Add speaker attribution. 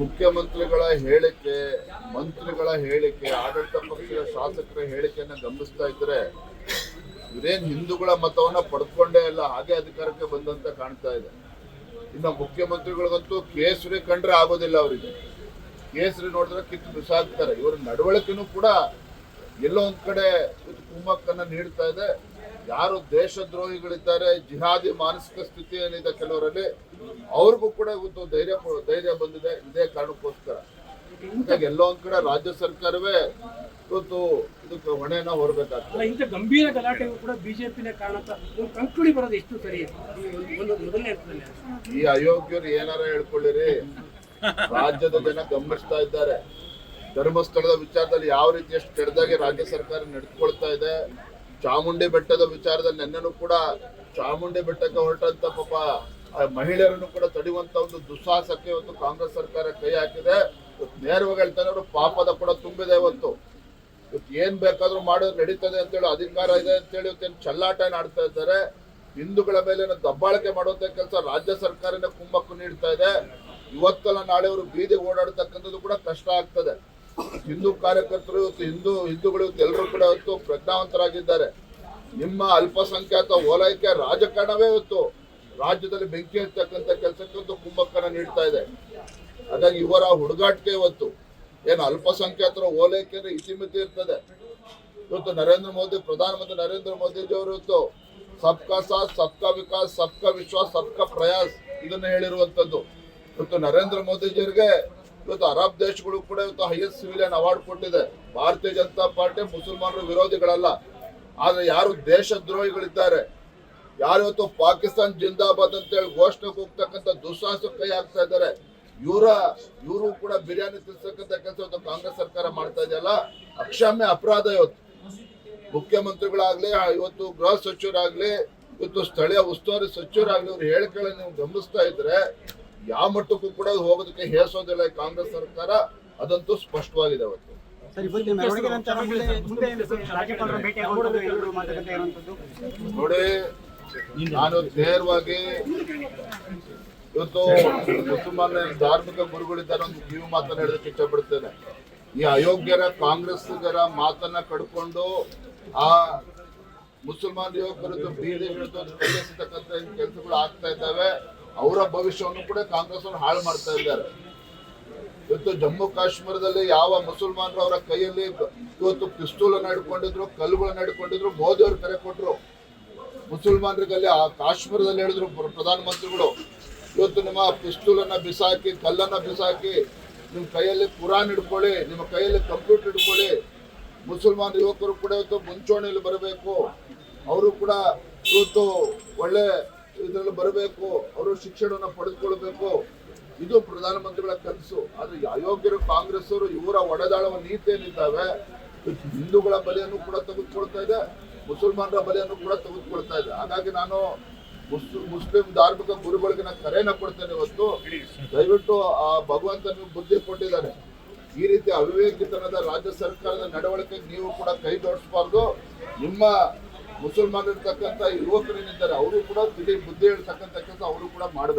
Speaker 1: ಮುಖ್ಯಮಂತ್ರಿಗಳ ಹೇಳಿಕೆ, ಮಂತ್ರಿಗಳ ಹೇಳಿಕೆ, ಆಡಳಿತ ಪಕ್ಷದ ಶಾಸಕರ ಹೇಳಿಕೆಯನ್ನ ಗಮನಿಸ್ತಾ ಇದ್ರೆ ಇವರೇನ್ ಹಿಂದೂಗಳ ಮತವನ್ನ ಪಡ್ಕೊಂಡೇ ಇಲ್ಲ, ಹಾಗೆ ಅಧಿಕಾರಕ್ಕೆ ಬಂದಂತ ಕಾಣ್ತಾ ಇದೆ. ಇನ್ನು ಮುಖ್ಯಮಂತ್ರಿಗಳಿಗಂತೂ ಕೇಸರಿ ಕಂಡ್ರೆ ಆಗೋದಿಲ್ಲ ಅವರಿಗೆ. ಕೇಸರಿ ನೋಡಿದ್ರೆ ಕಿತ್ತು ಬಿಸಾಕ್ತಾರೆ. ಇವರ ನಡವಳಿಕೆನೂ ಕೂಡ ಎಲ್ಲೋ ಒಂದ್ ಕಡೆ ಕುಮ್ಮಕ್ಕನ್ನ ನೀಡ್ತಾ ಇದೆ. ಯಾರು ದೇಶದ್ರೋಹಿಗಳಿದ್ದಾರೆ ಜಿಹಾದಿ ಮಾನಸಿಕ ಸ್ಥಿತಿ ಏನಿದೆ ಕೆಲವರಲ್ಲಿ ಅವ್ರಿಗೂ ಕೂಡ ಇವತ್ತು ಧೈರ್ಯ ಧೈರ್ಯ ಬಂದಿದೆ ಇದೇ ಕಾರಣಕ್ಕೋಸ್ಕರ. ಹಾಗಾಗಿ ಎಲ್ಲೋ ಒಂದ್ ಕಡೆ ರಾಜ್ಯ ಸರ್ಕಾರವೇ ಇವತ್ತು ಇದಕ್ಕೆ ಹೊಣೆನ ಹೊರಬೇಕಾಗ್ತದೆ.
Speaker 2: ಇಂಥ ಗಂಭೀರ ಗಲಾಟೆಗೂ ಕೂಡ ಬಿಜೆಪಿನೇ ಕಾರಣ ಅಂತ ಒಂದು ಕಂಕುಳಿ ಬರೋದು ಎಷ್ಟು ಸರಿ? ಮೊದಲನೇ
Speaker 1: ಈ ಅಯೋಗ್ಯರು ಏನಾರ ಹೇಳ್ಕೊಳ್ಳಿರಿ. ರಾಜ್ಯದ ಜನ ಗಮನಿಸ್ತಾ ಇದ್ದಾರೆ. ಧರ್ಮಸ್ಥಳದ ವಿಚಾರದಲ್ಲಿ ಯಾವ ರೀತಿ ಎಷ್ಟು ಕೆಡದಾಗಿ ರಾಜ್ಯ ಸರ್ಕಾರ ನಡೆದುಕೊಳ್ತಾ ಇದೆ ಚಾಮುಂಡಿ ಬೆಟ್ಟದ ವಿಚಾರದಲ್ಲಿ ನೆನ್ನೆನೂ ಕೂಡ ಚಾಮುಂಡಿ ಬೆಟ್ಟಕ್ಕೆ ಹೊರಟಂತ ಪಾಪ ಮಹಿಳೆಯರನ್ನು ಕೂಡ ತಡೆಯುವಂತ ಒಂದು ದುಸ್ಸಾಹಸಕ್ಕೆ ಇವತ್ತು ಕಾಂಗ್ರೆಸ್ ಸರ್ಕಾರ ಕೈ ಹಾಕಿದೆ. ನೇರವಾಗಿ ಹೇಳ್ತಾನೆ ಅವರು ಪಾಪದ ಕೂಡ ತುಂಬಿದೆ ಇವತ್ತು. ಇವತ್ತು ಏನ್ ಬೇಕಾದ್ರೂ ಮಾಡೋದು ನಡೀತದೆ ಅಂತೇಳಿ ಅಧಿಕಾರ ಇದೆ ಅಂತೇಳಿ ಇವತ್ತೇನು ಚಲ್ಲಾಟ ಆಡ್ತಾ ಇದ್ದಾರೆ. ಹಿಂದೂಗಳ ಮೇಲೆ ದಬ್ಬಾಳಿಕೆ ಮಾಡುವಂತ ಕೆಲಸ ರಾಜ್ಯ ಸರ್ಕಾರನೇ ಕುಮ್ಮಕ್ಕು ನೀಡ್ತಾ ಇದೆ. ಇವತ್ತಲ್ಲ ನಾಳೆ ಅವರು ಬೀದಿ ಓಡಾಡ್ತಕ್ಕಂಥದ್ದು ಕೂಡ ಕಷ್ಟ ಆಗ್ತದೆ. ಹಿಂದೂ ಕಾರ್ಯಕರ್ತರು ಇವತ್ತು ಹಿಂದೂ ಹಿಂದೂಗಳು ಎಲ್ಲರೂ ಕೂಡ ಇವತ್ತು ಪ್ರಜ್ಞಾವಂತರಾಗಿದ್ದಾರೆ. ನಿಮ್ಮ ಅಲ್ಪಸಂಖ್ಯಾತ ಓಲೈಕೆ ರಾಜಕಾರಣವೇ ಇವತ್ತು. ರಾಜ್ಯದಲ್ಲಿ ಬೆಂಕಿ ಹಚ್ಚತಕ್ಕಂಥ ಕೆಲಸಕ್ಕೆ ಒಂದು ಕುಮ್ಮಕ್ಕನ್ನ ನೀಡ್ತಾ ಇದೆ. ಹಾಗಾಗಿ ಇವರ ಹುಡುಗಾಟಿಕೆ ಇವತ್ತು. ಏನು ಅಲ್ಪಸಂಖ್ಯಾತರ ಓಲೈಕೆ ಇತಿಮಿತಿ ಇರ್ತದೆ. ಇವತ್ತು ನರೇಂದ್ರ ಮೋದಿ, ಪ್ರಧಾನಮಂತ್ರಿ ನರೇಂದ್ರ ಮೋದಿಜಿಯವರು ಇವತ್ತು ಸಬ್ಕಾ ಸಾಥ್, ಸಬ್ಕಾ ವಿಕಾಸ್, ಸಬ್ಕಾ ವಿಶ್ವಾಸ್, ಸಬ್ಕಾ ಪ್ರಯಾಸ್ ಇದನ್ನ ಹೇಳಿರುವಂತದ್ದು ಇವತ್ತು ನರೇಂದ್ರ ಮೋದಿಜಿಯವರಿಗೆ ಇವತ್ತು ಅರಬ್ ದೇಶಗಳು ಕೂಡ ಇವತ್ತು ಹೈಯೆಸ್ಟ್ ಸಿವಿಲಿಯನ್ ಅವಾರ್ಡ್ ಕೊಟ್ಟಿದೆ. ಭಾರತೀಯ ಜನತಾ ಪಾರ್ಟಿ ಮುಸಲ್ಮಾನರು ವಿರೋಧಿಗಳಲ್ಲ. ಆದ್ರೆ ಯಾರು ದೇಶದ್ರೋಹಿಗಳಿದ್ದಾರೆ ಯಾರು ಇವತ್ತು ಪಾಕಿಸ್ತಾನ್ ಜಿಂದಾಬಾದ್ ಅಂತ ಹೇಳಿ ಘೋಷಣೆ ಹೋಗ್ತಕ್ಕಂಥ ದುಸ್ಸಾಹಸ ಕೈ ಹಾಕ್ತಾ ಇದ್ದಾರೆ. ಇವರ, ಇವರು ಕೂಡ ಬಿರಿಯಾನಿ ತಿನ್ಸಕ್ಕಂಥ ಕೆಲಸ ಇವತ್ತು ಕಾಂಗ್ರೆಸ್ ಸರ್ಕಾರ ಮಾಡ್ತಾ ಇದೆಯಲ್ಲ? ಅಕ್ಷಮ್ಯ ಅಪರಾಧ ಇವತ್ತು. ಮುಖ್ಯಮಂತ್ರಿಗಳಾಗ್ಲಿ ಇವತ್ತು ಗೃಹ ಸಚಿವರಾಗ್ಲಿ, ಇವತ್ತು ಸ್ಥಳೀಯ ಉಸ್ತುವಾರಿ ಸಚಿವರಾಗ್ಲಿ ಅವ್ರ ಹೇಳಿಕೆಗಳನ್ನ ನೀವು ಗಮನಿಸ್ತಾ ಇದ್ರೆ ಯಾವ ಮಟ್ಟಕ್ಕೂ ಕೂಡ ಹೋಗೋದಕ್ಕೆ ಹೇಸೋದಿಲ್ಲ ಕಾಂಗ್ರೆಸ್ ಸರ್ಕಾರ. ಅದಂತೂ ಸ್ಪಷ್ಟವಾಗಿದೆ ಅವತ್ತು. ನೋಡಿ ನಾನು ನೇರವಾಗಿ ಇವತ್ತು ಮುಸಲ್ಮಾನ ಧಾರ್ಮಿಕ ಗುರುಗಳಿದ್ದಾರೆ ಒಂದು ಕಿವಿ ಮಾತನ್ನ ಹೇಳೋದಕ್ಕೆ ಇಷ್ಟಪಡ್ತೇನೆ. ಈ ಅಯೋಗ್ಯರ ಕಾಂಗ್ರೆಸ್ಗರ ಮಾತನ್ನ ಕಡ್ಕೊಂಡು ಆ ಮುಸಲ್ಮಾನ್ ಯುವಕರದ್ದು ಬೀದಿ ಕೈಗೆತ್ತತಕ್ಕಂಥ ಕೆಲಸಗಳು ಆಗ್ತಾ ಇದ್ದಾವೆ. ಅವರ ಭವಿಷ್ಯವನ್ನು ಕೂಡ ಕಾಂಗ್ರೆಸ್ ಅವರು ಹಾಳು ಮಾಡ್ತಾ ಇದ್ದಾರೆ. ಇವತ್ತು ಜಮ್ಮು ಕಾಶ್ಮೀರದಲ್ಲಿ ಯಾವ ಮುಸಲ್ಮಾನರು ಅವರ ಕೈಯಲ್ಲಿ ಇವತ್ತು ಪಿಸ್ತೂಲ್ ಅನ್ನ ಹಿಡ್ಕೊಂಡಿದ್ರು, ಕಲ್ಲುಗಳನ್ನ ಹಿಡ್ಕೊಂಡಿದ್ರು, ಮೋದಿ ಅವರು ಕರೆ ಕೊಟ್ರು. ಮುಸಲ್ಮಾನರಿಗಲ್ಲಿ ಆ ಕಾಶ್ಮೀರದಲ್ಲಿ ಹೇಳಿದ್ರು ಪ್ರಧಾನ ಪ್ರಧಾನಮಂತ್ರಿಗಳು, ಇವತ್ತು ನಿಮ್ಮ ಪಿಸ್ತೂಲ್ ಅನ್ನ ಬಿಸಾಕಿ, ಕಲ್ಲನ್ನ ಬಿಸಾಕಿ, ನಿಮ್ಮ ಕೈಯಲ್ಲಿ ಕುರಾನ್ ಹಿಡ್ಕೊಳ್ಳಿ, ನಿಮ್ಮ ಕೈಯಲ್ಲಿ ಕಂಪ್ಯೂಟರ್ ಹಿಡ್ಕೊಳ್ಳಿ ಮುಸಲ್ಮಾನ ಯುವಕರು ಕೂಡ ಇವತ್ತು ಮುಂಚೂಣಿಯಲ್ಲಿ ಬರಬೇಕು. ಅವರು ಕೂಡ ಇವತ್ತು ಒಳ್ಳೆ ಇದರಲ್ಲಿ ಬರಬೇಕು. ಅವರು ಶಿಕ್ಷಣವನ್ನು ಪಡೆದುಕೊಳ್ಬೇಕು. ಇದು ಪ್ರಧಾನಮಂತ್ರಿಗಳ ಕನಸು. ಆದರೆ ಅಯೋಗ್ಯರು ಕಾಂಗ್ರೆಸ್ ಅವರು ಇವರ ಒಡೆದಾಳುವ ನೀತಿ ಏನಿದ್ದಾವೆ ಹಿಂದೂಗಳ ಬಲೆಯನ್ನು ಕೂಡ ತೆಗೆದುಕೊಳ್ತಾ ಇದೆ. ಮುಸಲ್ಮಾನರ ಬಲೆಯನ್ನು ಕೂಡ ತೆಗೆದುಕೊಳ್ತಾ ಇದೆ. ಹಾಗಾಗಿ ನಾನು ಮುಸ್- ಮುಸ್ಲಿಂ ಧಾರ್ಮಿಕ ಗುರುಗಳಿಗೆ ನಾನು ಕರೆಯನ್ನ ಕೊಡ್ತೇನೆ ಇವತ್ತು. ದಯವಿಟ್ಟು ಆ ಭಗವಂತ ಬುದ್ಧಿ ಕೊಟ್ಟಿದ್ದಾನೆ. ಈ ರೀತಿ ಅವಿವೇಕಿತನದ ರಾಜ್ಯ ಸರ್ಕಾರದ ನಡವಳಿಕೆ ನೀವು ಕೂಡ ಕೈ ಜೋಡಿಸಬಾರ್ದು. ನಿಮ್ಮ ಮುಸಲ್ಮಾನರಿರ್ತಕ್ಕಂಥ ಯುವಕರೇನಿದ್ದಾರೆ ಅವರು ಕೂಡ ತಿಳಿ ಬುದ್ಧಿ ಹೇಳ್ತಕ್ಕಂಥ ಕೆಲಸ ಅವರು ಕೂಡ ಮಾಡಬೇಕು.